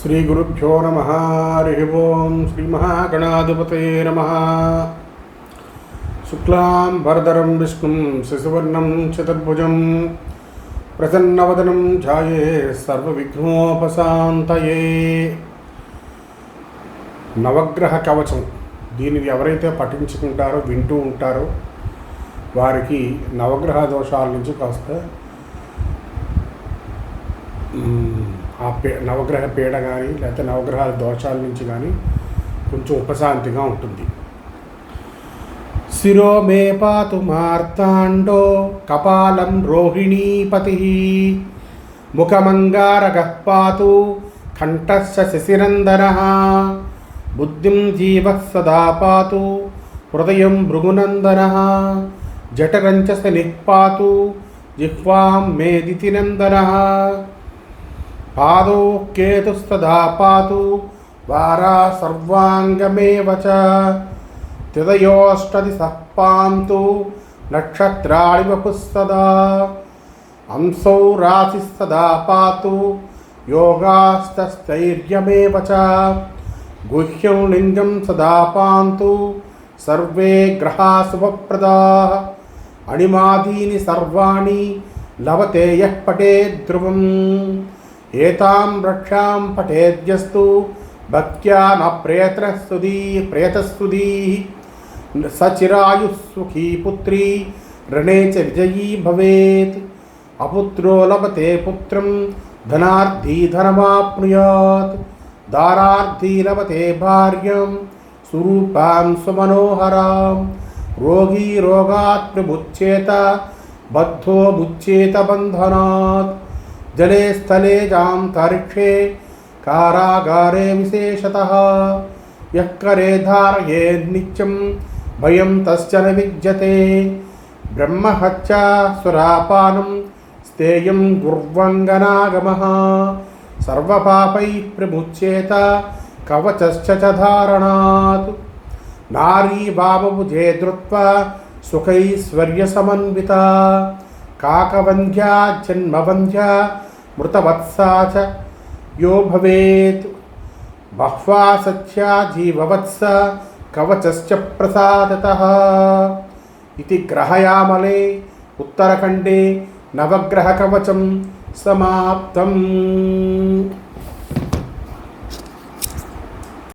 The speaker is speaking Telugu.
శ్రీగురుభ్యో నమ. హరి ఓం శ్రీ మహాగణాధిపతయే నమ. శుక్లాం భరదరం విష్ణుం శశివర్ణం చతుర్భుజం ప్రసన్నవదనం ఛాయే సర్వవిఘ్నోపశాంతయే. నవగ్రహ కవచం దీనిని ఎవరైతే పఠించుకుంటారో వింటూ ఉంటారో వారికి నవగ్రహ దోషాల నుంచి కాస్త ఆ పే నవగ్రహ పీడ కానీ లేకపోతే నవగ్రహాల దోషాల నుంచి కానీ కొంచెం ఉపశాంతిగా ఉంటుంది. శిరో మే పాతు మార్తాండో కపాలం రోహిణీపతి ముఖమంగారగ పాతు కంఠస్య శశిరందన. బుద్ధిం జీవ సదా పాతు హృదయం భృగునందన. జఠరంచ శనిపాతు జిహ్వాం మేదితినందన పాదో కేతుస్తదా పాతు వారా సర్వాంగమేవ చ తిదయోష్టది సప్పాంతు నక్షత్రాణి వపుస్తదా అంశౌ రాశిస్తదా పాతు యోగాస్తైర్యమేవ చ గుహ్యం లింగం సదా పాంతు సర్వే గ్రహా శుభప్రదా అణిమాదీని సర్వాణి లవతే యః పటే ధ్రువం एतां रक्षां पठेद्यस्तु, भक्त्या न प्रेतस्तुदी प्रेतस्तुदी सचिरायुः सुखी पुत्री रणे च विजयी भवेत्। अपुत्रो लभते पुत्रं धनार्थी धनमाप्नुयात्। दारार्थी लभते भार्यं, सुरूपां सुमनोहरां रोगी रोगात् प्रभुच्येत बद्धो भुच्येत बन्धनात्। जले स्थले जान्तरिक्षे कारागारे विशेषतः। यक्करे करे धारयेन्नित्यं भयं तश्च न विद्यते। ब्रह्महत्या सुरापानं स्तेयं दुर्वङ्गनागमः। सर्वपापैः प्रमुच्येत, कवचश्च च धारणात्। नारी वामभुजे धृत्वा सुखैश्वर्यसमन्विता काकवन्ध्या जन्मवन्ध्या మృతవత్సా చ యో భవేత్ బహ్వా సత్యా జీవవత్స కవచశ్చ ప్రసాదత ఇది గ్రహయామలే ఉత్తరఖండే నవగ్రహకవచం సమాప్తం